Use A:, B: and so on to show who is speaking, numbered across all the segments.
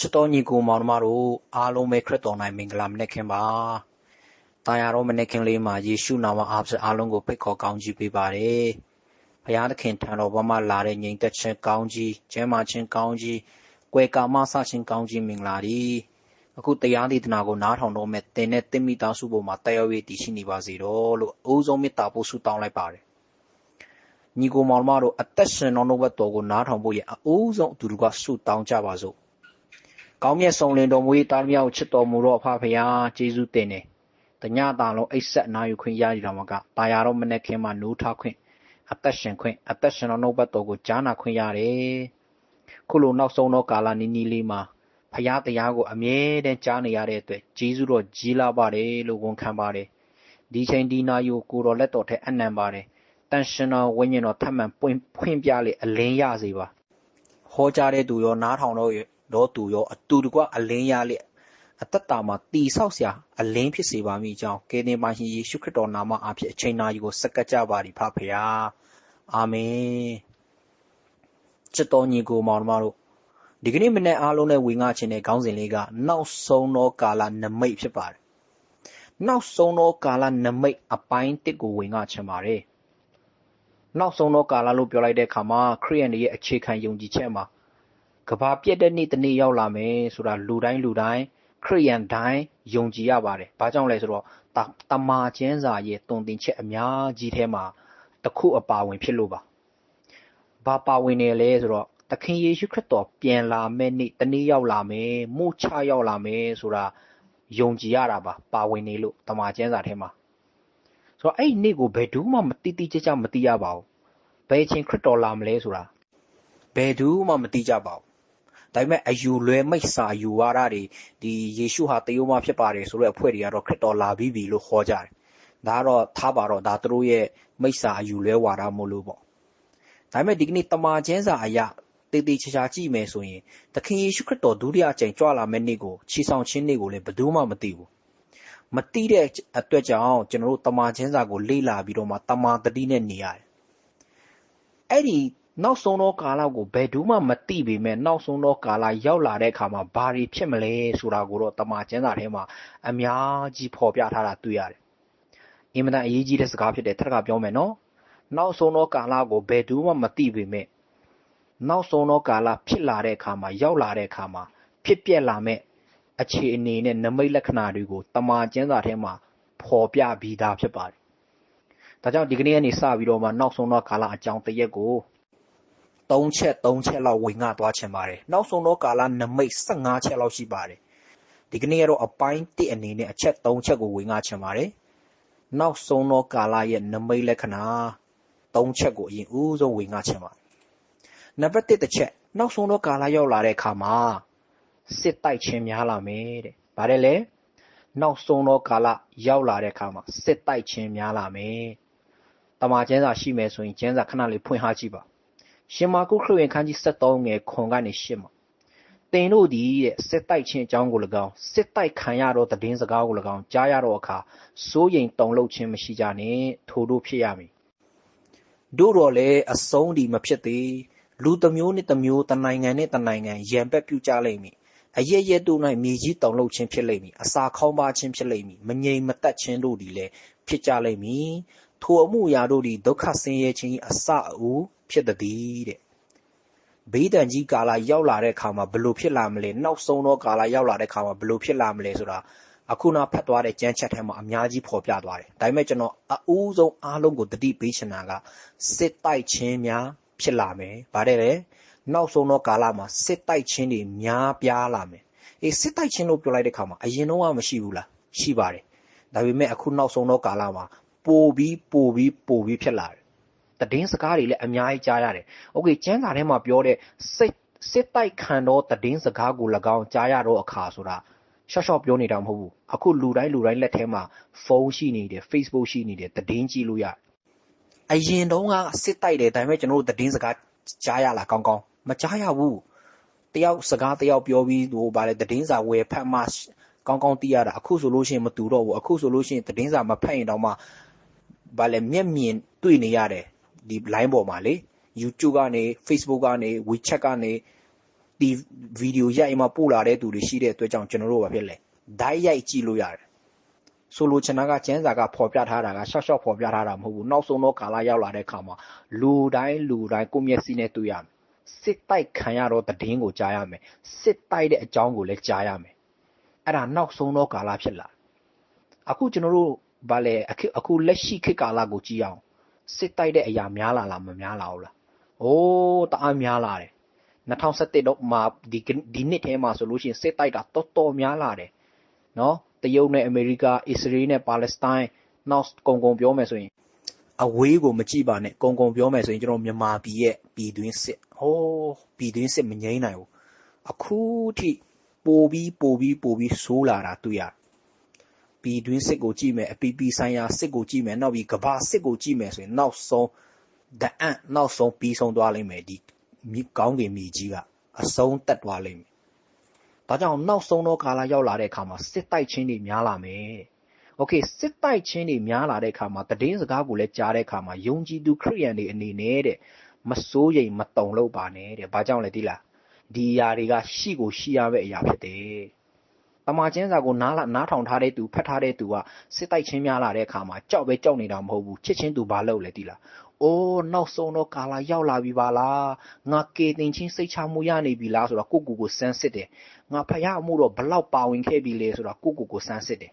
A: ချစ်တော်ညီကိုမောင်နှမတို့အားလုံးပဲခရစ်တော်၌မင်္ဂလာမနက်ခင်းပါ။တာယာတော်မနက်ခင်းလေးမှာယေရှုနာမအားဖြင့်အားလုံးကိုဖိတ်ခေါ်ကောင်းချီးပေးပါတယ်။ဘုရားသခင်ထံတော်ဘမှလာတဲ့ညီသက်ချင်းကောင်းကြီး၊ကျမ်းမာခြင်းကောင်းကြီး၊ကွယ်ကာမဆခြင်းကောင်းကြီးမင်္ဂလာတွေအခုတရားဒေသနာကိုနားထောင်တော့မဲ့သင်နဲ့သင်မိသားစုပေါ်မှာတက်ရောက်ရည်တည်ရှိနေပါစေတော့လို့အဦးဆုံးမေတ္တာပို့ဆုတောင်းလိုက်ပါတယ်။ညီကိုမောင်နှမတို့အသက်ရှင်တော်နှုတ်ဘတော်ကိုနားထောင်ဖို့ရအဦးဆုံးအတူတူကဆုတောင်းကြပါစို့။ ကောင်းမြတ်ဆုံးလင်တော်မူ၏တာမြောက်ချစ်တော်မူသောအဖဖရာကျေးဇူးတင်တယ်။တညတာလုံးအိတ်ဆက်နာယူခွင့်ရရတော်မှာကတာယာတော်မနေ့ခင်မှာနိုးထခွင့်အသက်ရှင်ခွင့်အသက်ရှင်တော်နှုတ်ဘတ်တော်ကိုကြားနာခွင့်ရတယ်။ခုလိုနောက်ဆုံးသောကာလနီးနီးလေးမှာဖရာတရားကိုအမြဲတမ်းကြားနေရတဲ့အတွက်ကျေးဇူးတော်ကြီးလာပါတယ်လို့ဝန်ခံပါတယ်။ဒီချိန်ဒီနာယူကိုတော်လက်တော်ထက်အနံပါတယ်။တန်ရှင်တော်ဝိညာဉ်တော်ထပ်မံပွင့်ဖွင့်ပြလေအလင်းရစေပါ။ဟောကြားတဲ့သူရောနားထောင်တော့ တော့သူရောအတူတကွအလင်းရလျက်အသက်တာမှာတည်ဆောက်စရာအလင်းဖြစ်စေပါမိကြောင်းကယ်တင်ပါရှင်ယေရှုခရစ်တော်နာမအားဖြင့်အချိန်နာရီကိုစက္ကပ်ကြပါသည်ဖဖရာအာမင်ချစ်တော်ညီကိုမောင်နှမတို့ဒီကနေ့မနေ့အားလုံးနဲ့ဝင်ငါခြင်းတဲ့ခေါင်းစဉ်လေးကနောက်ဆုံးသောကာလနမိတ်ဖြစ်ပါတယ်နောက်ဆုံးသောကာလနမိတ်အပိုင်းတစ်ကိုဝင်ငါခြင်းပါတယ်နောက်ဆုံးသောကာလလို့ပြောလိုက်တဲ့အခါမှာခရိယန်ရဲ့အခြေခံယုံကြည်ချက်မှာ ကဘာပြက်တဲ့နေ့တစ်နေ့ရောက်လာမယ်ဆိုတာလူတိုင်းလူတိုင်းခရိယန်တိုင်းယုံကြည်ရပါတယ်။ဘာကြောင့်လဲဆိုတော့တမာကျင်းစာရဲ့တုံတင်ချက်အများကြီးထဲမှာတစ်ခုအပါဝင်ဖြစ်လို့ပါ။ဘာပါဝင်နေလဲဆိုတော့သခင်ယေရှုခရစ်တော်ပြန်လာမယ့်နေ့တနေ့ရောက်လာမယ်မှုချရောက်လာမယ်ဆိုတာယုံကြည်ရတာပါပါဝင်နေလို့တမာကျင်းစာထဲမှာဆိုတော့အဲ့ဒီနေ့ကိုဘယ်သူမှမတိတိကျကျမသိရပါဘူး။ဘယ်ချင်းခရစ်တော်လာမလဲဆိုတာဘယ်သူမှမသိကြပါဘူး ဒါပေမဲ့အယူလွဲမိတ်စာယူဝါဒတွေဒီယေရှုဟာတယိုးမဖြစ်ပါတယ်ဆိုတဲ့အဖွဲ့တွေကတော့ခရစ်တော်လာပြီးပြီလို့ဟောကြတယ်။ဒါကတော့ထားပါတော့ဒါသူတို့ရဲ့မိတ်စာအယူလွဲဝါဒမို့လို့ပေါ့။ဒါပေမဲ့ဒီကနေ့တမန်ကျမ်းစာအရတေးသေးချာချာကြည့်မယ်ဆိုရင်သခင်ယေရှုခရစ်တော်ဒုတိယအကြိမ်ကြွလာမယ့်နေ့ကိုချီဆောင်ခြင်းနေ့ကိုလည်းဘယ်သူမှမသိဘူး။မသိတဲ့အတွက်ကြောင့်ကျွန်တော်တို့တမန်ကျမ်းစာကိုလေ့လာပြီးတော့မှတမန်တတိနဲ့နေရတယ်။အဲ့ဒီ နောက်ဆုံးသောကာလကိုဘယ်သူမှမသိပေမဲ့နောက်ဆုံးသောကာလရောက်လာတဲ့အခါမှာဘာတွေဖြစ်မလဲဆိုတာကိုတော့တမန်ကျမ်းစာထဲမှာအများကြီးဖော်ပြထားတာတွေ့ရတယ်။အင်မတန်အရေးကြီးတဲ့စကားဖြစ်တယ်ထပ်ကပြောမယ်နော်။နောက်ဆုံးသောကာလကိုဘယ်သူမှမသိပေမဲ့နောက်ဆုံးသောကာလဖြစ်လာတဲ့အခါမှာရောက်လာတဲ့အခါမှာဖြစ်ပျက်လာမဲ့အခြေအနေနဲ့နမိတ်လက္ခဏာတွေကိုတမန်ကျမ်းစာထဲမှာဖော်ပြပြီးသားဖြစ်ပါတယ်။ဒါကြောင့်ဒီကနေ့ကနေစပြီးတော့မှနောက်ဆုံးသောကာလအကြောင်းတရက်ကို 3ချက်3ချက်လောက်ဝင်ငှသွားချင်ပါတယ်နောက်ဆုံးတော့ကာလနမိတ်15ချက်လောက်ရှိပါတယ်ဒီကနေ့ကတော့အပိုင်း1အနေနဲ့အချက်3ချက်ကိုဝင်ငှချင်ပါတယ်နောက်ဆုံးတော့ကာလရဲ့နမိတ်လက္ခဏာ3ချက်ကိုအရင်ဦးဆုံးဝင်ငှချင်ပါတယ်နံပါတ်1တစ်ချက်နောက်ဆုံးတော့ကာလရောက်လာတဲ့အခါမှာစစ်တိုက်ခြင်းများလာမယ်တဲ့ဗါတယ်လေနောက်ဆုံးတော့ကာလရောက်လာတဲ့အခါမှာစစ်တိုက်ခြင်းများလာမယ်တမန်ကျမ်းစာရှိမယ်ဆိုရင်ကျမ်းစာခဏလေးဖွင့်ထားကြည့်ပါ ရှင်မာကုခရစ်ဝင်ခန်းကြီး73ငယ်ခွန်ကနေရှင်းမှာတင်တို့သည်တဲ့စစ်တိုက်ခြင်းအကြောင်းကို၎င်းစစ်တိုက်ခံရသောတည်င်းစကားကို၎င်းကြားရတော့အခါစိုးရိမ်တုန်လှုပ်ခြင်းမရှိကြနဲ့ထိုတို့ဖြစ်ရမည်တို့တော့လေအဆုံးဒီမဖြစ်သေးလူတစ်မျိုးနဲ့တစ်မျိုးတနိုင်ငံနဲ့တနိုင်ငံရံပက်ပြုကြလိမ့်မည်အရရက်တို့၌မြေကြီးတောင်လှုပ်ခြင်းဖြစ်လိမ့်မည်အစာခေါင်းပါခြင်းဖြစ်လိမ့်မည်မငြိမ်မသက်ခြင်းတို့သည်လည်းဖြစ်ကြလိမ့်မည်ထိုအမှုရာတို့သည်ဒုက္ခဆင်းရဲခြင်းအစအဦး ဖြစ်သည်တဲ့ဘေးဒဏ်ကြီးကာလရောက်လာတဲ့အခါမှာဘယ်လိုဖြစ်လာမလဲနောက်ဆုံးသောကာလရောက်လာတဲ့အခါမှာဘယ်လိုဖြစ်လာမလဲဆိုတာအခုနဖတ်သွားတဲ့ကြမ်းချက်ထဲမှာအများကြီးဖော်ပြသွားတယ်ဒါပေမဲ့ကျွန်တော်အဦးဆုံးအားလုံးကိုတတိပေးချင်တာကစစ်တိုက်ခြင်းများဖြစ်လာမယ်ဗါတဲ့လေနောက်ဆုံးသောကာလမှာစစ်တိုက်ခြင်းတွေများပြားလာမယ်အေးစစ်တိုက်ခြင်းလို့ပြောလိုက်တဲ့အခါမှာအရင်တော့မရှိဘူးလားရှိပါတယ်ဒါပေမဲ့အခုနောက်ဆုံးသောကာလမှာပိုပြီးပိုပြီးပိုပြီးဖြစ်လာတယ် တည်င်းစကားတွေလည်းအများကြီးကြားရတယ်။ Okay ကျမ်းစာထဲမှာပြောတဲ့စိတ်စစ်တိုက်ခံသောတည်င်းစကားကို၎င်းကြားရတော့အခါဆိုတာရှော့ရှော့ပြောနေတာမဟုတ်ဘူး။အခုလူတိုင်းလူတိုင်းလက်ထဲမှာဖုန်းရှိနေတယ် Facebook ရှိနေတယ်တည်င်းကြည့်လို့ရတယ်။အရင်တုန်းကစစ်တိုက်တယ်ဒါပေမဲ့ကျွန်တော်တို့တည်င်းစကားကြားရလားကောင်းကောင်းမကြားရဘူး။တယောက်စကားတယောက်ပြောပြီးဟိုဗါလေတည်င်းစာဝယ်ဖတ်မှကောင်းကောင်းသိရတာအခုဆိုလို့ရှိရင်မတူတော့ဘူးအခုဆိုလို့ရှိရင်တည်င်းစာမဖတ်ရင်တော့မှဗါလေမျက်မြင်တွေ့နေရတယ် ဒီ line ပေါ်မှာလေ YouTube ကနေ Facebook ကနေ WeChat ကနေဒီဗီဒီယိုရိုက်မှပို့လာတဲ့သူတွေရှိတဲ့အတွက်ကြောင့်ကျွန်တော်တို့ဘာဖြစ်လဲဓာတ်ရိုက်ကြည့်လို့ရတယ်ဆိုလိုချင်တာကကျန်းစာကဖော်ပြထားတာကရှော့ရှော့ဖော်ပြထားတာမဟုတ်ဘူးနောက်ဆုံးတော့ကာလာရောက်လာတဲ့ခါမှာလူတိုင်းလူတိုင်းကိုမျက်စိနဲ့တွေ့ရမယ်စစ်တိုက်ခံရတော့တည်င်းကိုကြားရမယ်စစ်တိုက်တဲ့အကြောင်းကိုလည်းကြားရမယ်အဲ့ဒါနောက်ဆုံးတော့ကာလာဖြစ်လာအခုကျွန်တော်တို့ဗာလေအခုအခုလက်ရှိခေတ်ကာလကိုကြည့်အောင် စစ်တိုက်တဲ့အရာများလာလားမများလာဘူးလား။အိုးတအားများလာတယ်2017တော့မှာဒီဒီနှစ်ထဲမှာဆိုလို့ရှိရင်စစ်တိုက်တာတော်တော်များလာတယ်။နော်တရုတ်နဲ့အမေရိကအစ္စရေးနဲ့ပါလက်စတိုင်းနောက်ကုံကုံပြောမယ်ဆိုရင်အဝေးကိုမကြည့်ပါနဲ့ကုံကုံပြောမယ်ဆိုရင်ကျွန်တော်မြန်မာပြည်ရဲ့ပြည်တွင်းစစ်ဟိုးပြည်တွင်းစစ်မငြိမ်းနိုင်ဘူးအခုထိပိုပြီးပိုပြီးပိုပြီးဆိုးလာတာတွေ့ရ ပြည်တွင်းစစ်ကိုကြည့်မယ်အပီပီဆိုင်ရာစစ်ကိုကြည့်မယ်နောက်ပြီးကမ္ဘာစစ်ကိုကြည့်မယ်ဆိုရင်နောက်ဆုံးဒအံ့နောက်ဆုံးပြီးဆုံးသွားလိမ့်မယ်ဒီမြကောင်းကင်မြေကြီးကအဆုံးတက်သွားလိမ့်မယ်။ဒါကြောင့်နောက်ဆုံးသောကာလရောက်လာတဲ့အခါမှာစစ်တိုက်ချင်းတွေများလာမယ်။ Okay စစ်တိုက်ချင်းတွေများလာတဲ့အခါမှာတည်င်းစကားကိုလည်းကြားတဲ့အခါမှာယုံကြည်သူခရိယန်တွေအနေနဲ့တဲ့မစိုးရိမ်မတုန်လို့ပါနဲ့တဲ့။ဘာကြောင့်လဲသိလား။ဒီຢာတွေကရှိကိုရှိရမယ့်အရာဖြစ်တယ်။ တမန်ကျမ်းစာကိုနားလာနားထောင်ထားတဲ့သူဖတ်ထားတဲ့သူကစစ်တိုက်ချင်းများလာတဲ့အခါမှာကြောက်ပဲကြောက်နေတာမဟုတ်ဘူးချစ်ချင်းသူဘာလုပ်လဲသိလားအိုးနောက်ဆုံးတော့ကာလာရောက်လာပြီပါလားငါကေတင်ချင်းစိတ်ချမှုရနေပြီလားဆိုတော့ကိုကိုကိုစမ်းစစ်တယ်ငါဖယားမှုတော့ဘလောက်ပါဝင်ခဲ့ပြီလဲဆိုတော့ကိုကိုကိုစမ်းစစ်တယ်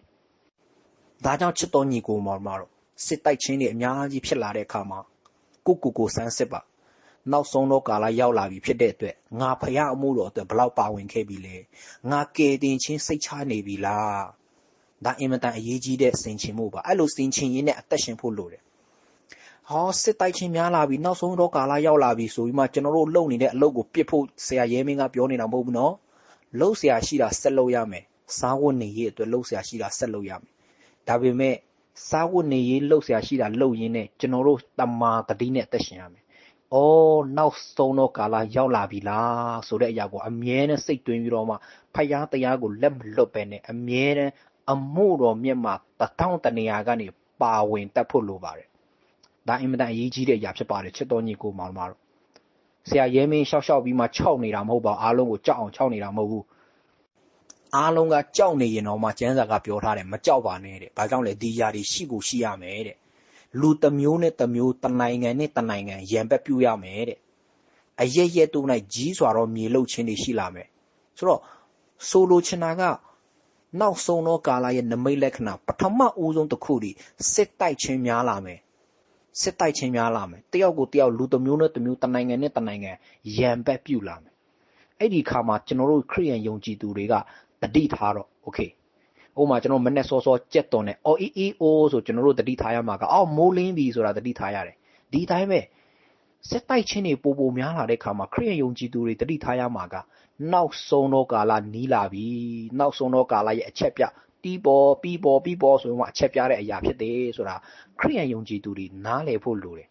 A: ဒါကြောင့်ချစ်တော်ညီကိုမောင်မတော်စစ်တိုက်ချင်းတွေအများကြီးဖြစ်လာတဲ့အခါမှာကိုကိုကိုစမ်းစစ်ပါ နောက်ဆုံးတော့ကာလရောက်လာပြီဖြစ်တဲ့အတွက်ငါဖယားအမှုတော်အတွက်ဘလောက်ပါဝင်ခဲ့ပြီလဲငါကေတင်ချင်းစိတ်ချနေပြီလားဒါအင်မတန်အရေးကြီးတဲ့စင်ချင်မှုပါအဲ့လိုစင်ချင်ရင်းနဲ့အသက်ရှင်ဖို့လိုတယ်ဟောစစ်တိုက်ချင်းများလာပြီနောက်ဆုံးတော့ကာလရောက်လာပြီဆိုပြီးမှကျွန်တော်တို့လုပ်နေတဲ့အလုပ်ကိုပြစ်ဖို့ဆရာရဲမင်းကပြောနေတာမဟုတ်ဘူးနော်လှုပ်ဆရာရှိတာဆက်လုပ်ရမယ်စားဝတ်နေရေးအတွက်လှုပ်ဆရာရှိတာဆက်လုပ်ရမယ်ဒါပေမဲ့စားဝတ်နေရေးလှုပ်ဆရာရှိတာလှုပ်ရင်းနဲ့ကျွန်တော်တို့တမာတတိနဲ့အသက်ရှင်ရမယ်။ အော်နောက်ဆုံးတော့ကာလရောက်လာပြီလားဆိုတဲ့အရာကိုအမြဲတမ်းစိတ်တွင်းပြီးတော့မှဖယားတရားကိုလက်မလွတ်ပဲနဲ့အမြဲတမ်းအမှုတော်မြတ်မှာတထောင်တနေရာကနေပါဝင်တတ်ဖို့လိုပါတယ်ဒါအင်မတန်အရေးကြီးတဲ့အရာဖြစ်ပါတယ်ချစ်တော်ညီကိုမောင်မတို့ဆရာရဲမင်းရှောက်ရှောက်ပြီးမှခြောက်နေတာမဟုတ်ပါအားလုံးကိုကြောက်အောင်ခြောက်နေတာမဟုတ်ဘူးအားလုံးကကြောက်နေရင်တော့မှကျန်းစာကပြောထားတယ်မကြောက်ပါနဲ့တဲ့ဘာကြောင့်လဲဒီຢာတွေရှိကိုရှိရမယ်တဲ့ လူတစ်မျိုးနဲ့တစ်မျိုးတနိုင်ငံနဲ့တနိုင်ငံရံပက်ပြုရမယ်တဲ့အရရဲ့တို့၌ကြီးစွာသောမြေလှုပ်ခြင်းတွေရှိလာမယ်ဆိုတော့ဆိုလိုချင်တာကနောက်ဆုံးသောကာလရဲ့နမိတ်လက္ခဏာပထမအဦးဆုံးတစ်ခုဒီစစ်တိုက်ခြင်းများလာမယ်စစ်တိုက်ခြင်းများလာမယ်တယောက်ကိုတယောက်လူတစ်မျိုးနဲ့တစ်မျိုးတနိုင်ငံနဲ့တနိုင်ငံရံပက်ပြုလာမယ်အဲ့ဒီခါမှာကျွန်တော်တို့ခရိယန်ယုံကြည်သူတွေကတတိထားတော့ okay ဥပမာကျွန်တော်မနဲ့စောစောကြက်တော်နဲ့အော်အီအီအိုးဆိုကျွန်တော်တို့တတိထားရမှာကအော်မိုးလင်းပြီဆိုတာတတိထားရတယ်ဒီတိုင်းပဲစစ်တိုက်ခြင်းတွေပိုပိုများလာတဲ့ခါမှာခရိယန်ယုံကြည်သူတွေတတိထားရမှာကနောက်ဆုံးသောကာလနီးလာပြီနောက်ဆုံးသောကာလရဲ့အချက်ပြတီးပေါ်ပြီးပေါ်ပြီးပေါ်ဆိုမှအချက်ပြတဲ့အရာဖြစ်တယ်ဆိုတာခရိယန်ယုံကြည်သူတွေနားလည်ဖို့လိုတယ်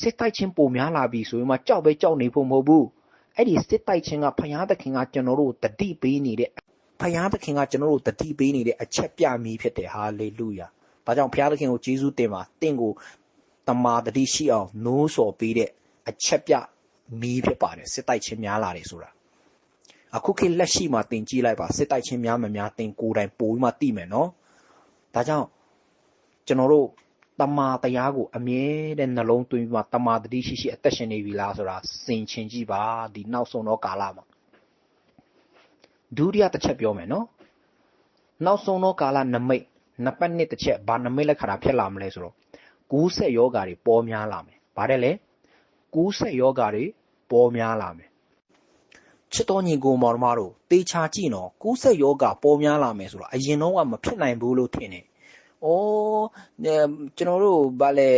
A: စစ်တိုက်ခြင်းပိုများလာပြီဆိုမှကြောက်ပဲကြောက်နေဖို့မဟုတ်ဘူးအဲ့ဒီစစ်တိုက်ခြင်းကဖယားသခင်ကကျွန်တော်တို့တတိပေးနေတဲ့ ဖယားသခင်ကကျွန်တော်တို့တတိပေးနေတဲ့အချက်ပြမီးဖြစ်တယ်ဟာလေလုယာဒါကြောင့်ဖယားသခင်ကိုယေရှုတင်ပါတင့်ကိုတမာတတိရှိအောင်နိုးစော်ပေးတဲ့အချက်ပြမီးဖြစ်ပါတယ်စစ်တိုက်ခြင်းများလာတယ်ဆိုတာအခုခေတ်လက်ရှိမှာတင်ကြည့်လိုက်ပါစစ်တိုက်ခြင်းများမများတင်ကိုယ်တိုင်ပိုပြီးမှသိမယ်နော်ဒါကြောင့်ကျွန်တော်တို့တမာတရားကိုအမြဲတမ်းနှလုံးသွင်းပြီးမှတမာတတိရှိရှိအသက်ရှင်နေပြီလားဆိုတာစင်ချင်ကြည့်ပါဒီနောက်ဆုံးတော့ကာလမှာ ဒုတိယတစ်ချက်ပြောမယ်နော်နောက်ဆုံးတော့ကာလနမိတ်နှစ်ပတ်နှစ်တစ်ချက်ဘာနမိတ်လက်ခါတာဖြစ်လာမလဲဆိုတော့ကူးဆက်ယောဂါတွေပေါ်များလာမယ်ဗါတယ်လေကူးဆက်ယောဂါတွေပေါ်များလာမယ်ချစ်တော်ညီကိုမောင်မတို့တေချာကြည့်နော်ကူးဆက်ယောဂပေါ်များလာမယ်ဆိုတော့အရင်တော့ကမဖြစ်နိုင်ဘူးလို့ထင်တယ်။အော်ကျွန်တော်တို့ဗာလဲ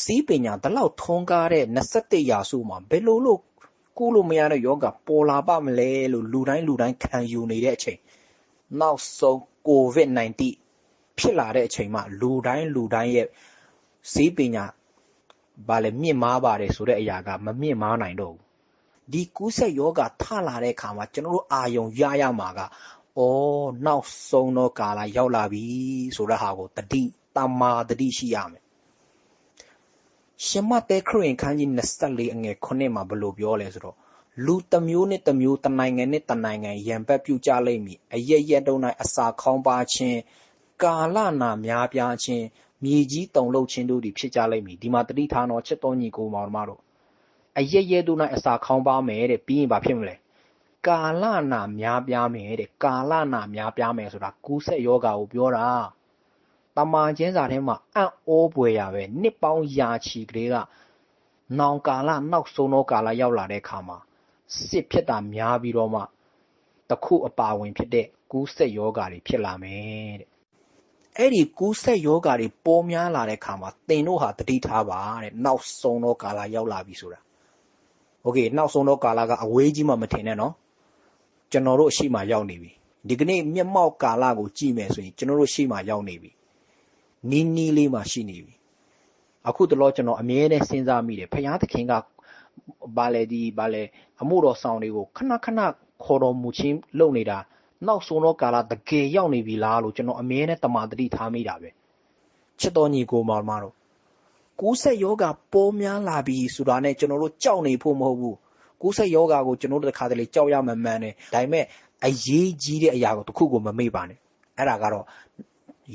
A: စီးပညာဒီလောက်ထုံးကားတဲ့21ရာစုမှာဘယ်လိုလို့ ကုလို့မရတဲ့ယောဂပေါ်လာပါမလဲလို့လူတိုင်းလူတိုင်းခံယူနေတဲ့အချိန်နောက်ဆုံး COVID-19 ဖြစ်လာတဲ့အချိန်မှာလူတိုင်းလူတိုင်းရဲ့စီးပညာဗာလဲမြင့်မားပါတယ်ဆိုတဲ့အရာကမမြင့်မားနိုင်တော့ဘူးဒီကူးဆက်ယောဂထလာတဲ့အခါမှာကျွန်တော်တို့အာယုံရရမှာကအော်နောက်ဆုံးတော့ကာလရောက်လာပြီဆိုတဲ့ဟာကိုတတိတမာတတိရှိရမယ် ရှင်မတဲခရင်ခန်းကြီး24အငယ်9မှာဘယ်လိုပြောလဲဆိုတော့လူတစ်မျိုးနဲ့တစ်မျိုးတစ်နိုင်ငံနဲ့တစ်နိုင်ငံရံပတ်ပြုကြလိမ့်မည်အရက်ရက်တုံး၌အစာခေါင်းပါခြင်းကာလနာများပြားခြင်းမြေကြီးတုံလှုပ်ခြင်းတို့သည်ဖြစ်ကြလိမ့်မည်ဒီမှာတတိထားတော့ချက်တော်ညီကိုမောင်မတို့အရက်ရက်တို့၌အစာခေါင်းပါမယ်တဲ့ပြီးရင်ဘာဖြစ်မလဲကာလနာများပြားမယ်တဲ့ကာလနာများပြားမယ်ဆိုတာကူးဆက်ယောဂါကိုပြောတာ တမန်ကျင်းစာထဲမှာအံ့ဩပွေရပဲနှစ်ပေါင်းရာချီကလေးကနောင်ကာလနောက်ဆုံးသောကာလရောက်လာတဲ့အခါမှာစစ်ဖြစ်တာများပြီးတော့မှတခုအပါဝင်ဖြစ်တဲ့ကူးဆက်ယောဂါတွေဖြစ်လာမယ်တဲ့အဲ့ဒီကူးဆက်ယောဂါတွေပေါ်များလာတဲ့အခါမှာသင်တို့ဟာတတိထားပါတဲ့နောက်ဆုံးသောကာလရောက်လာပြီဆိုတာโอเคနောက်ဆုံးသောကာလကအဝေးကြီးမှမထင်နဲ့နော်ကျွန်တော်တို့အရှိမှရောက်နေပြီဒီကနေ့မျက်မှောက်ကာလကိုကြည့်မယ်ဆိုရင်ကျွန်တော်တို့ရှိမှရောက်နေပြီ နီးနီးလေးမှရှိနေပြီအခုတလောကျွန်တော်အမြဲတမ်းစဉ်းစားမိတယ်ဖယားသခင်ကဘာလဲဒီဘာလဲအမှုတော်ဆောင်တွေကိုခဏခဏခေါ်တော်မူခြင်းလုပ်နေတာနောက်ဆုံးတော့ကာလတကယ်ရောက်နေပြီလားလို့ကျွန်တော်အမြဲတမ်းတမာတတိထားမိတာပဲချစ်တော်ညီကိုမောင်မတို့ကူးဆက်ယောဂပေါ်များလာပြီဆိုတာနဲ့ကျွန်တော်တို့ကြောက်နေဖို့မဟုတ်ဘူးကူးဆက်ယောဂကိုကျွန်တော်တို့တစ်ခါတလေကြောက်ရမှမှန်တယ်ဒါပေမဲ့အရေးကြီးတဲ့အရာကိုတစ်ခုကိုမမေ့ပါနဲ့အဲ့ဒါကတော့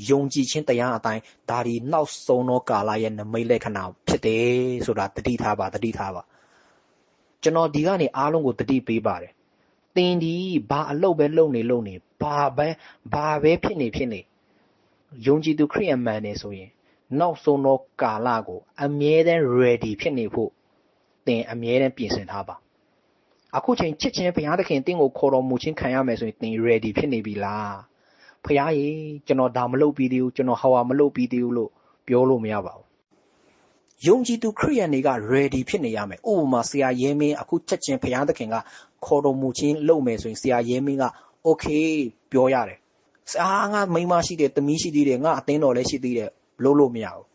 A: ယုံကြည်ခြင်းတရားအတိုင်းဒါဒီနောက်ဆုံးသောကာလရဲ့နမိတ်လက္ခဏာဖြစ်တယ်ဆိုတာတတိထားပါတတိထားပါကျွန်တော်ဒီကနေအားလုံးကိုတတိပေးပါတယ်သင်ဒီဘာအလုပ်ပဲလုပ်နေလုပ်နေဘာပဲဘာပဲဖြစ်နေဖြစ်နေယုံကြည်သူခရိယန်မှန်နေဆိုရင် နောက်ဆုံးသောကာလကို အမြဲတမ်း ready ဖြစ်နေဖို့သင်အမြဲတမ်းပြင်ဆင်ထားပါအခုချိန်ချစ်ချင်းဘုရားသခင်တင့်ကိုခေါ်တော်မူခြင်းခံရမယ်ဆိုရင်သင် ready ဖြစ်နေပြီလား ဖះရေကျွန်တော်ဒါမလုပ်ပြီးသေးဘူးကျွန်တော်ဟောဟာမလုပ်ပြီးသေးဘူးလို့ပြောလို့မရပါဘူးယုံကြည်သူခရိယန်တွေက ready ဖြစ်နေရမယ်ဥပမာဆရာရဲမင်းအခုချက်ချင်းဘုရားသခင်ကခေါ်တော်မူခြင်းလုပ်မယ်ဆိုရင်ဆရာရဲမင်းက okay ပြောရတယ်ဆရာငါမိမရှိတယ်တမီးရှိသေးတယ်ငါအသင်းတော်လည်းရှိသေးတယ်လုပ်လို့မရဘူး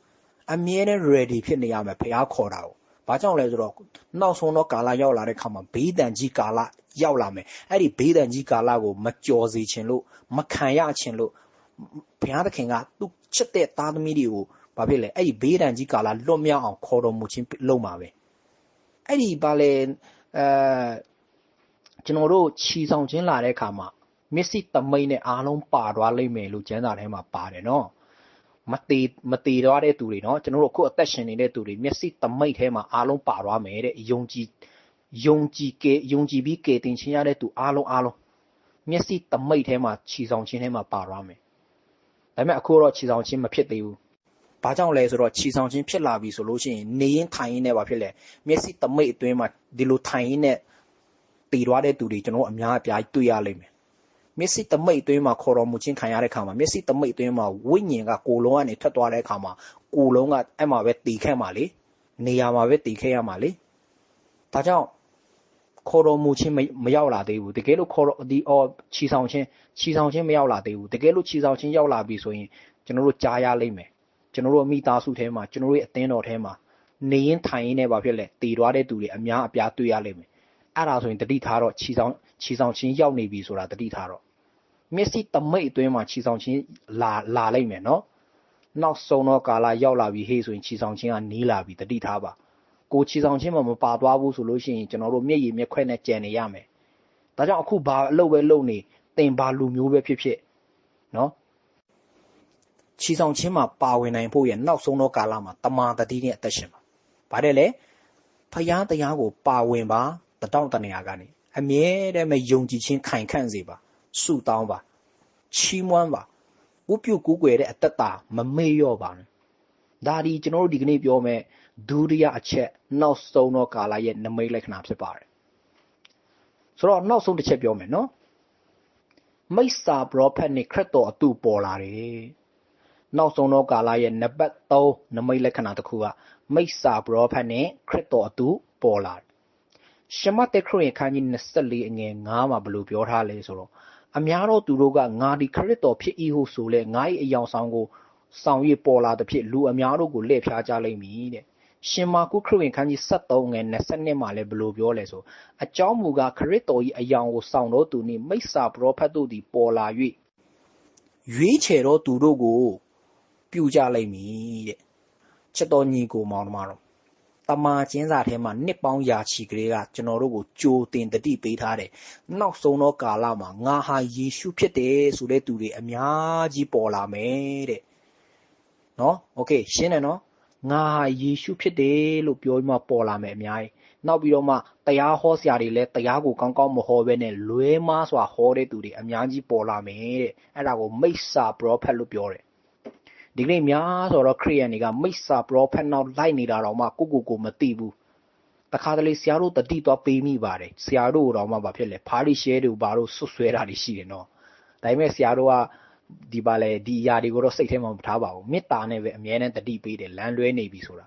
A: အမြဲတမ်း ready ဖြစ်နေရမယ်ဘုရားခေါ်တာကို ဘာကြောင့်လဲဆိုတော့နောက်ဆုံးတော့ကာလရောက်လာတဲ့ခါမှာဘေးတန်ကြီးကာလရောက်လာမယ်အဲ့ဒီဘေးတန်ကြီးကာလကိုမကြော်စေခြင်းလို့မခံရခြင်းလို့ဘုရားသခင်ကသူ့ချစ်တဲ့သားသမီးတွေကိုဘာဖြစ်လဲအဲ့ဒီဘေးတန်ကြီးကာလလွတ်မြောက်အောင်ခေါ်တော်မူခြင်းလုပ်မှာပဲအဲ့ဒီဘာလဲအဲကျွန်တော်တို့ခြီဆောင်ခြင်းလာတဲ့အခါမှာမစ္စည်းတမိတ်နဲ့အားလုံးပါသွားလိမ့်မယ်လို့ကျမ်းစာထဲမှာပါတယ်နော် မတည်မတည်သွားတဲ့သူတွေနော်ကျွန်တော်တို့ခုအသက်ရှင်နေတဲ့သူတွေမျက်စိတမိတ်ထဲမှာအားလုံးပါသွားမယ်တဲ့ယုံကြည်ယုံကြည်ကယုံကြည်ပြီးကေတင်ချင်းရတဲ့သူအားလုံးအားလုံးမျက်စိတမိတ်ထဲမှာခြေဆောင်ချင်းထဲမှာပါသွားမယ်ဒါပေမဲ့အခုတော့ခြေဆောင်ချင်းမဖြစ်သေးဘူးဘာကြောင့်လဲဆိုတော့ခြေဆောင်ချင်းဖြစ်လာပြီဆိုလို့ရှိရင်နေရင်ထိုင်ရင်းနဲ့ပါဖြစ်လဲမျက်စိတမိတ်အတွင်းမှာဒီလိုထိုင်ရင်းနဲ့တည်သွားတဲ့သူတွေကျွန်တော်အများအပြားတွေ့ရလိမ့်မယ် မျက်စိတမိတ်အတွင်းမှာခေါ်တော်မူခြင်းခံရတဲ့ခါမှာမျက်စိတမိတ်အတွင်းမှာဝိညာဉ်ကကိုယ်လုံးကနေထွက်သွားတဲ့ခါမှာကိုယ်လုံးကအဲ့မှာပဲတည်ခဲ့မှာလေနေရာမှာပဲတည်ခဲ့ရမှာလေဒါကြောင့်ခေါ်တော်မူခြင်းမရောက်လာသေးဘူးတကယ်လို့ခေါ်တော်ဒီအော်ခြီဆောင်ခြင်းခြီဆောင်ခြင်းမရောက်လာသေးဘူးတကယ်လို့ခြီဆောင်ခြင်းရောက်လာပြီဆိုရင်ကျွန်တော်တို့ကြားရလိမ့်မယ်ကျွန်တော်တို့အမိသားစုထဲမှာကျွန်တော်တို့ရဲ့အသင်းတော်ထဲမှာနေရင်ထိုင်ရင်လည်းဘာဖြစ်လဲတည်သွားတဲ့သူတွေအများအပြားတွေ့ရလိမ့်မယ်အဲ့ဒါဆိုရင်တတိထားတော့ခြီဆောင်ခြီဆောင်ခြင်းရောက်နေပြီဆိုတာတတိထားတော့ မျက်စိတမိတ်အတွင်းမှာခြီဆောင်ခြင်းလာလာလိမ့်မယ်နော်နောက်ဆုံးတော့ကာလရောက်လာပြီဟေးဆိုရင်ခြီဆောင်ခြင်းကနီးလာပြီတတိထားပါကိုခြီဆောင်ခြင်းမမပါသွားဘူးဆိုလို့ရှိရင်ကျွန်တော်တို့မျက်ရည်မျက်ခွက်နဲ့ကြံနေရမယ်ဒါကြောင့်အခုဘာအလုပ်ပဲလုပ်နေတင်ဘာလူမျိုးပဲဖြစ်ဖြစ်နော်ခြီဆောင်ခြင်းမှာပါဝင်နိုင်ဖို့ရဲ့နောက်ဆုံးသောကာလမှာတမာတတိနဲ့အသက်ရှင်ပါ။ဘာတဲ့လဲဖယားတရားကိုပါဝင်ပါတတောင့်တနေရာကနေအမြဲတမ်းယုံကြည်ခြင်းခိုင်ခန့်စေပါ ဆုတောင်းပါချီးမွမ်းပါဝုပြုကူးကွယ်တဲ့အတ္တတာမမေ့လျော့ပါနဲ့ဒါဒီကျွန်တော်တို့ဒီကနေ့ပြောမယ်ဒုတိယအချက်နောက်ဆုံးသောကာလရဲ့နမိတ်လက္ခဏာဖြစ်ပါတယ်ဆိုတော့နောက်ဆုံးတစ်ချက်ပြောမယ်နော်မိစ္ဆာပရောဖက်နဲ့ခရစ်တော်အတူပေါ်လာတယ်နောက်ဆုံးသောကာလရဲ့နံပါတ်3နမိတ်လက္ခဏာတစ်ခုကမိစ္ဆာပရောဖက်နဲ့ခရစ်တော်အတူပေါ်လာတယ်ရှမသက်ခရစ်ခန်းကြီး24အငယ်9မှာဘယ်လိုပြောထားလဲဆိုတော့ အများသောသူတို့ကငါသည်ခရစ်တော်ဖြစ်၏ဟုဆိုလေငါ၏အယောင်ဆောင်ကိုဆောင်၍ပေါ်လာသဖြင့်လူအများတို့ကိုလှည့်ဖျားကြလိမ့်မည်တဲ့ရှင်မာကုခရစ်ဝင်ခန်းကြီး73ငယ်22မှာလည်းဘယ်လိုပြောလဲဆိုအကြောင်းမူကားခရစ်တော်၏အယောင်ကိုဆောင်တော်သူနှင့်မိစ္ဆာပရောဖက်တို့သည်ပေါ်လာ၍ရွေးချယ်တော်သူတို့ကိုပြုကြလိမ့်မည်တဲ့ချက်တော်ညီကိုမောင်တို့တ တမာကျင်းစာထဲမှာနှစ်ပေါင်းရာချီကလေးကကျွန်တော်တို့ကိုကြိုတင်တတိပေးထားတယ်။နောက်ဆုံးသောကာလမှာငါဟာယေရှုဖြစ်တယ်ဆိုတဲ့သူတွေအများကြီးပေါ်လာမယ်တဲ့။နော်။ Okay ရှင်းတယ်နော်။ငါဟာယေရှုဖြစ်တယ်လို့ပြောပြီးမှပေါ်လာမယ်အများကြီး။နောက်ပြီးတော့မှတရားဟောဆရာတွေလည်းတရားကိုကောင်းကောင်းမဟောဘဲနဲ့လွဲမားစွာဟောတဲ့သူတွေအများကြီးပေါ်လာမယ်တဲ့။အဲ့ဒါကိုမိစ္ဆာပရောဖက်လို့ပြောတယ်။ ဒီကနေ့များဆိုတော့ခရိယန်တွေကမိစ္ဆာပရောဖက်နောက်လိုက်နေတာတော့မှကိုကိုကိုမသိဘူးတခါတလေဆရာတို့တတိတော့ပေးမိပါတယ်ဆရာတို့တော့မှဘာဖြစ်လဲဖာရီရှဲတို့ဘာလို့ဆွဆွဲတာတွေရှိတယ်နော်ဒါပေမဲ့ဆရာတို့ကဒီပါလေဒီအရာတွေကိုတော့စိတ်ထဲမှာမထားပါဘူးမေတ္တာနဲ့ပဲအမြဲတမ်းတတိပေးတယ်လမ်းလွဲနေပြီဆိုတာ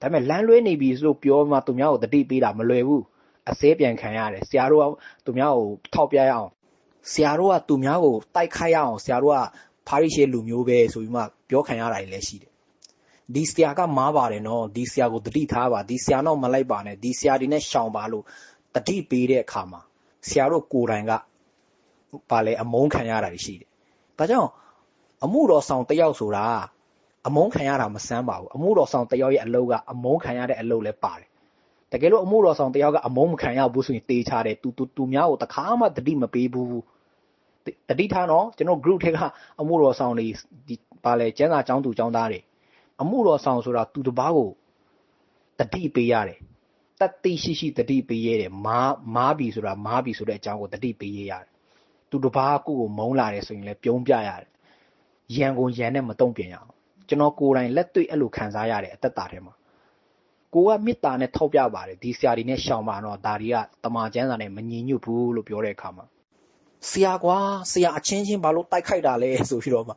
A: ဒါပေမဲ့လမ်းလွဲနေပြီဆိုပြောမှသူများကိုတတိပေးတာမလွယ်ဘူးအစဲပြန်ခံရတယ်ဆရာတို့ကသူများကိုထောက်ပြရအောင်ဆရာတို့ကသူများကိုတိုက်ခိုက်ရအောင်ဆရာတို့က ဖာရီရှဲလူမျိုးပဲဆိုပြီးမှပြောခံရတာတွေလည်းရှိတယ်ဒီဆရာကမားပါတယ်နော်ဒီဆရာကိုတတိထားပါဒီဆရာတော့မလိုက်ပါနဲ့ဒီဆရာဒီနဲ့ရှောင်ပါလို့တတိပေးတဲ့အခါမှာဆရာတို့ကိုယ်တိုင်ကပါလေအမုန်းခံရတာရှိတယ်ဒါကြောင့်အမှုတော်ဆောင်တယောက်ဆိုတာအမုန်းခံရတာမစမ်းပါဘူးအမှုတော်ဆောင်တယောက်ရဲ့အလုပ်ကအမုန်းခံရတဲ့အလုပ်လည်းပါတယ်တကယ်လို့အမှုတော်ဆောင်တယောက်ကအမုန်းမခံရဘူးဆိုရင်တေးချတယ်သူသူသူများကိုတခါမှတတိမပေးဘူး တတိထားနော်ကျွန်တော် group ထဲကအမှုတော်ဆောင်တွေဒီပါလေကျန်းစာចောင်းသူចောင်းသားတွေအမှုတော်ဆောင်ဆိုတာသူတစ်ပါးကိုတတိပေးရတယ်တတိရှိရှိတတိပေးရတယ်မားမားပြီဆိုတာမားပြီဆိုတဲ့အကြောင်းကိုတတိပေးရရတယ်သူတစ်ပါးကိုကိုမုန်းလာတယ်ဆိုရင်လည်းပြုံးပြရတယ်ရန်ကုန်ရန်နဲ့မတုံ့ပြန်ရအောင်ကျွန်တော်ကိုယ်တိုင်လက်တွေ့အဲ့လိုခံစားရတယ်အသက်တာထဲမှာကိုကမေတ္တာနဲ့ထောက်ပြပါတယ်ဒီဆရာတွေနဲ့ရှောင်ပါတော့ဒါတွေကတမာကျမ်းစာနဲ့မညီညွတ်ဘူးလို့ပြောတဲ့အခါမှာ ဆရာကွာဆရာအချင်းချင်းဘာလို့တိုက်ခိုက်တာလဲဆိုပြီးတော့မှ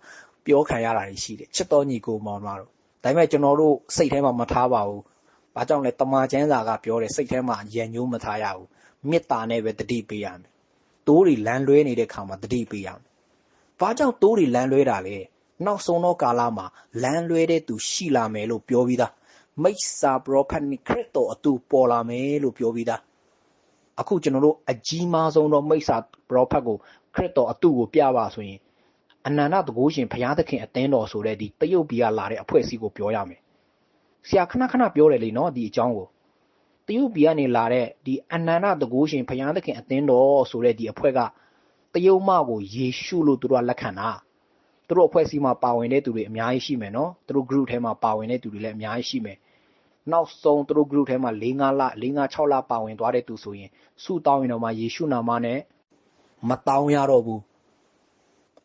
A: ပြောခံရတာရှိတယ်ချစ်တော်ညီကိုမောင်မတို့ဒါပေမဲ့ကျွန်တော်တို့စိတ်ထဲမှာမထားပါဘူး။ဘာကြောင့်လဲတမန်ကျမ်းစာကပြောတယ်စိတ်ထဲမှာရန်ညိုးမထားရဘူး။မေတ္တာနဲ့ပဲတတိပေးရမယ်။တိုးတွေလမ်းလွဲနေတဲ့ခါမှာတတိပေးရမယ်။ဘာကြောင့်တိုးတွေလမ်းလွဲတာလဲ။နောက်ဆုံးသောကာလမှာလမ်းလွဲတဲ့သူရှိလာမယ်လို့ပြောပြီးသား။မိစ္ဆာပရောဖက်နိခရစ်တော်အတူပေါ်လာမယ်လို့ပြောပြီးသား။ အခုကျွန်တော်တို့အကြီးမားဆုံးသောမိစ္ဆာပရောဖက်ကိုခရစ်တော်အတူကိုပြပါဆိုရင်အနန္တတကုရှင်ဘုရားသခင်အသင်းတော်ဆိုတဲ့ဒီတရုတ်ပြည်ကလာတဲ့အဖွဲ့အစည်းကိုပြောရမယ်။ဆရာခဏခဏပြောတယ်လေနော်ဒီအကြောင်းကိုတရုတ်ပြည်ကနေလာတဲ့ဒီအနန္တတကုရှင်ဘုရားသခင်အသင်းတော်ဆိုတဲ့ဒီအဖွဲ့ကတရုတ်မကိုယေရှုလို့သူတို့ကလက်ခံတာ။သူတို့အဖွဲ့အစည်းမှာပါဝင်တဲ့သူတွေအများကြီးရှိမယ်နော်။သူတို့ group ထဲမှာပါဝင်တဲ့သူတွေလည်းအများကြီးရှိမယ်။ နောက်ဆုံးသူတို့ group ထဲမှာ၄၅လ၄၅6လပါဝင်သွားတဲ့သူဆိုရင် ဆုတောင်းရင်တော့မှ ယေရှုနာမနဲ့မတောင်းရတော့ဘူး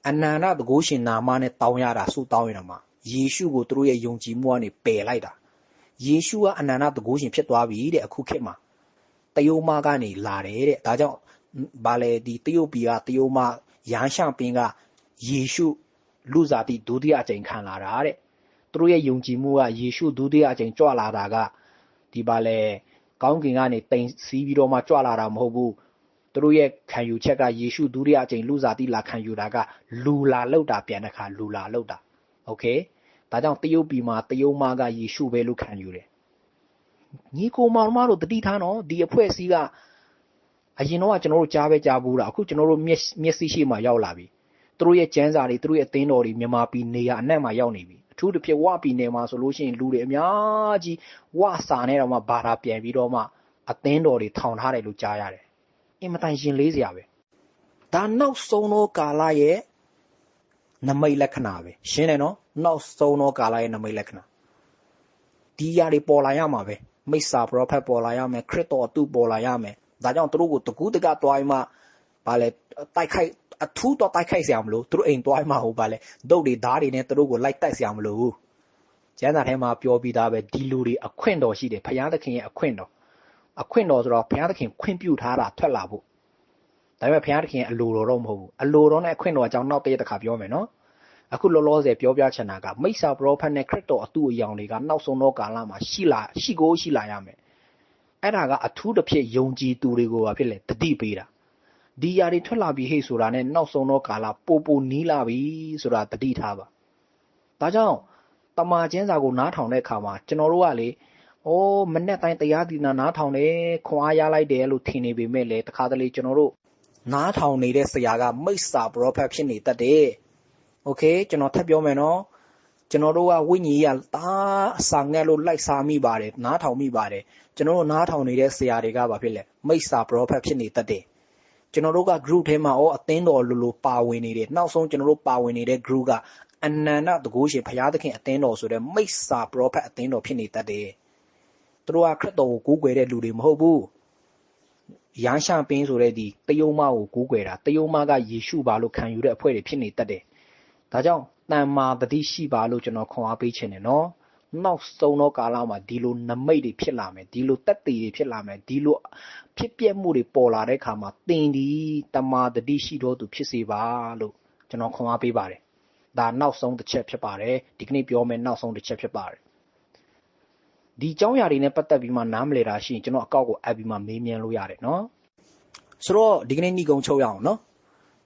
A: အနန္တတကုရှင်နာမနဲ့တောင်းရတာဆုတောင်းရတာမှာယေရှုကိုသူတို့ရဲ့ယုံကြည်မှုကနေပယ်လိုက်တာယေရှုကအနန္တတကုရှင်ဖြစ်သွားပြီတဲ့အခုခေတ်မှာတယုံမကနေလာတယ်တဲ့ဒါကြောင့်ဗာလေဒီတယုတ်ပြည်ကတယုံမရန်ရှံပင်ကယေရှုလူစားတိဒုတိယအကြိမ်ခံလာတာတဲ့ သူတို့ရဲ့ယုံကြည်မှုကယေရှုဒုတိယအကြိမ်ကြွလာတာကဒီပါလေကောင်းကင်ကနေတိမ်စီးပြီးတော့မှကြွလာတာမဟုတ်ဘူးသူတို့ရဲ့ခံယူချက်ကယေရှုဒုတိယအကြိမ်လူစားတိလာခံယူတာကလူလာလောက်တာပြန်တဲ့ခါလူလာလောက်တာโอเคဒါကြောင့်တရုတ်ပြည်မှာတရုတ်မကယေရှုပဲလို့ခံယူတယ်ညီကိုမောင်မတို့တတိထားနော်ဒီအဖွဲ့အစည်းကအရင်တော့ကျွန်တော်တို့ကြားပဲကြားဘူးတာအခုကျွန်တော်တို့မျက်မျက်စိရှိမှရောက်လာပြီသူတို့ရဲ့ကျန်းစာတွေသူတို့ရဲ့အသင်းတော်တွေမြန်မာပြည်နေရအနှံ့မှာရောက်နေပြီ အထူးတစ်ဖြစ်ဝပြည်နယ်မှာဆိုလို့ရှိရင်လူတွေအများကြီးဝစာနဲ့တော့မှဘာသာပြန်ပြီးတော့မှအသင်းတော်တွေထောင်ထားတယ်လို့ကြားရတယ်အင်မတန်ရင်လေးစရာပဲဒါနောက်ဆုံးသောကာလရဲ့နမိတ်လက္ခဏာပဲရှင်းတယ်နော်နောက်ဆုံးသောကာလရဲ့နမိတ်လက္ခဏာဒီຢာတွေပေါ်လာရမှာပဲမိစ္ဆာပရောဖက်ပေါ်လာရမယ်ခရစ်တော်အတုပေါ်လာရမယ်ဒါကြောင့်သူတို့ကိုတကူးတကတွားမှ ဗာလဲတိုက်ခိုက်အထူးတော့တိုက်ခိုက်ဆရာမလို့သူတို့အိမ်တွားမှဟုတ်ပါလဲဒုတ်တွေဓားတွေနဲ့သူတို့ကိုလိုက်တိုက်ဆရာမလို့ကျမ်းစာထဲမှာပြောပြီးသားပဲဒီလူတွေအခွင့်တော်ရှိတယ်ဘုရားသခင်ရဲ့အခွင့်တော်အခွင့်တော်ဆိုတော့ဘုရားသခင်ခွင့်ပြုထားတာထွက်လာဖို့ဒါပေမဲ့ဘုရားသခင်အလိုတော်တော့မဟုတ်ဘူးအလိုတော်နဲ့အခွင့်တော်အကြောင်းနောက်တရက်တစ်ခါပြောမယ်နော်အခုလောလောဆယ်ပြောပြချင်တာကမိစ္ဆာပရောဖက်နဲ့ခရစ်တော်အတူအယောင်တွေကနောက်ဆုံးသောကာလမှာရှိလာရှိကိုရှိလာရမယ်အဲ့ဒါကအထူးတစ်ဖြစ်ယုံကြည်သူတွေကိုပါဖြစ်လေတတိပေးတာ ဒီຢာတွေထွက်လာပြီဟဲ့ဆိုတာနဲ့နောက်ဆုံးသောကာလပိုပိုနီးလာပြီဆိုတာတတိထားပါဒါကြောင့်တမာချင်းစာကိုနားထောင်တဲ့အခါမှာကျွန်တော်တို့ကလေ။အော်မနဲ့တိုင်းတရားဒီနာနားထောင်တယ်ခွန်အားရလိုက်တယ်လို့ထင်နေပေမဲ့လည်းတခါတလေကျွန်တော်တို့နားထောင်နေတဲ့ဆရာကမိစ္ဆာပရောဖက်ဖြစ်နေတတ်တယ်။ Okay ကျွန်တော်ထပ်ပြောမယ်နော်။ကျွန်တော်တို့ကဝိညာဉ်ကြီးကတာအစာငတ်လို့လိုက်စားမိပါတယ်နားထောင်မိပါတယ်ကျွန်တော်တို့နားထောင်နေတဲ့ဆရာတွေကဘာဖြစ်လဲမိစ္ဆာပရောဖက်ဖြစ်နေတတ်တယ် ကျွန်တော်တို့က group ထဲမှာဩအသင်းတော်လိုလိုပါဝင်နေတယ်နောက်ဆုံးကျွန်တော်တို့ပါဝင်နေတဲ့ group ကအနန္တတကုရှင်ဘုရားသခင်အသင်းတော်ဆိုတဲ့မိစ္ဆာပရောဖက်အသင်းတော်ဖြစ်နေတတ်တယ်သူတို့ကခရစ်တော်ကိုကိုးကွယ်တဲ့လူတွေမဟုတ်ဘူးရန်ရှာပင်းဆိုတဲ့ဒီတယုံမကိုကိုးကွယ်တာတယုံမကယေရှုပါလို့ခံယူတဲ့အဖွဲ့တွေဖြစ်နေတတ်တယ်ဒါကြောင့်တန်မာတတိရှိပါလို့ကျွန်တော်ခွန်အားပေးခြင်းတယ်နော် နောက်ဆုံးသောကာလမှာဒီလိုနမိတ်တွေဖြစ်လာမယ်ဒီလိုတက်တည်တွေဖြစ်လာမယ်ဒီလိုဖြစ်ပျက်မှုတွေပေါ်လာတဲ့အခါမှာတင်ဒီတမာတတိရှိတော်သူဖြစ်စေပါလို့ကျွန်တော်ခွန်အားပေးပါတယ်ဒါနောက်ဆုံးတစ်ချက်ဖြစ်ပါတယ်ဒီကနေ့ပြောမယ့်နောက်ဆုံးတစ်ချက်ဖြစ်ပါတယ်ဒီအကြောင်းအရာတွေနဲ့ပတ်သက်ပြီးမှနားမလည်တာရှိရင်ကျွန်တော်အကောက်ကိုအပ်ပြီးမှမေးမြန်းလို့ရတယ်နော်ဆိုတော့ဒီကနေ့ညီကုံချုပ်ရအောင်နော်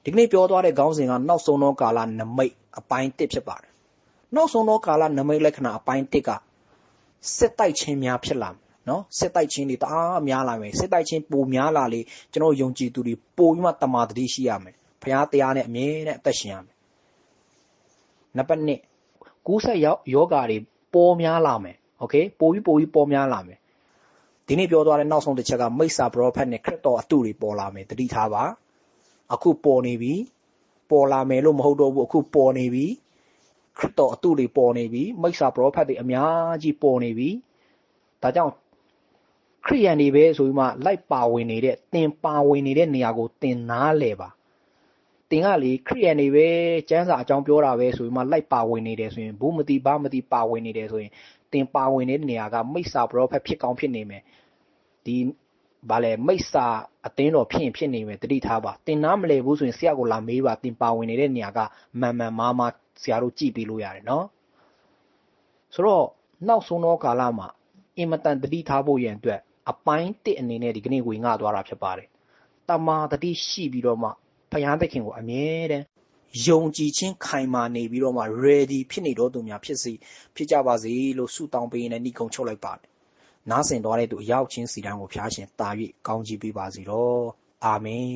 A: ဒီကနေ့ပြောသွားတဲ့ခေါင်းစဉ်ကနောက်ဆုံးသောကာလနမိတ်အပိုင်း1ဖြစ်ပါတယ် နောက်ဆုံးသောကာလနမိတ်လက္ခဏာအပိုင်း1ကစစ်တိုက်ခြင်းများဖြစ်လာမယ်နော်စစ်တိုက်ခြင်းတွေတအားများလာမယ်စစ်တိုက်ခြင်းပိုများလာလေကျွန်တော်ယုံကြည်သူတွေပိုပြီးမှတမာတတိရှိရမယ်ဘုရားတရားနဲ့အမြဲတမ်းအသက်ရှင်ရမယ်နံပါတ်1ကူးဆက်ရောက်ယောဂါတွေပေါ်များလာမယ်โอเคပိုပြီးပိုပြီးပေါ်များလာမယ်ဒီနေ့ပြောသွားတဲ့နောက်ဆုံးတစ်ချက်ကမိစ္ဆာပရောဖက်နဲ့ခရစ်တော်အတုတွေပေါ်လာမယ်တတိထားပါအခုပေါ်နေပြီပေါ်လာမယ်လို့မဟုတ်တော့ဘူးအခုပေါ်နေပြီ ခရစ်တော်အတုတွေပေါ်နေပြီမိစ္ဆာပရောဖက်တွေအများကြီးပေါ်နေပြီဒါကြောင့်ခရိယန်တွေပဲဆိုပြီးမှလိုက်ပါဝင်နေတဲ့တင်ပါဝင်နေတဲ့နေရာကိုတင်နားလဲပါတင်ကလေခရိယန်တွေပဲကျမ်းစာအကြောင်းပြောတာပဲဆိုပြီးမှလိုက်ပါဝင်နေတယ်ဆိုရင်ဘူးမတိဘာမတိပါဝင်နေတယ်ဆိုရင်တင်ပါဝင်နေတဲ့နေရာကမိစ္ဆာပရောဖက်ဖြစ်ကောင်းဖြစ်နေမယ်ဒီ ဗာလဲမိစ္ဆာအသင်းတော်ဖြစ်ရင်ဖြစ်နေမယ်တတိထားပါတင်နားမလဲဘူးဆိုရင်ဆရာကိုလာမေးပါတင်ပါဝင်နေတဲ့နေရာကမှန်မှန်မားမားဆရာတို့ကြည့်ပြီးလို့ရတယ်နော်ဆိုတော့နောက်ဆုံးသောကာလမှာအင်မတန်တတိထားဖို့ရန်အတွက်အပိုင်းတစ်အနေနဲ့ဒီကနေ့ဝင်ငှသွားတာဖြစ်ပါတယ်တမာတတိရှိပြီးတော့မှဖယားသခင်ကိုအမြဲတမ်းယုံကြည်ခြင်းခိုင်မာနေပြီးတော့မှ ready ဖြစ်နေတော့သူများဖြစ်စီဖြစ်ကြပါစေလို့ဆုတောင်းပေးနေနှိကုံချုပ်လိုက်ပါတယ် နားဆင်သွားတဲ့သူအရောက်ချင်းစီတန်းကိုဖျားရှင်တာ၍ကောင်းချီးပေးပါစေတော့အာမင်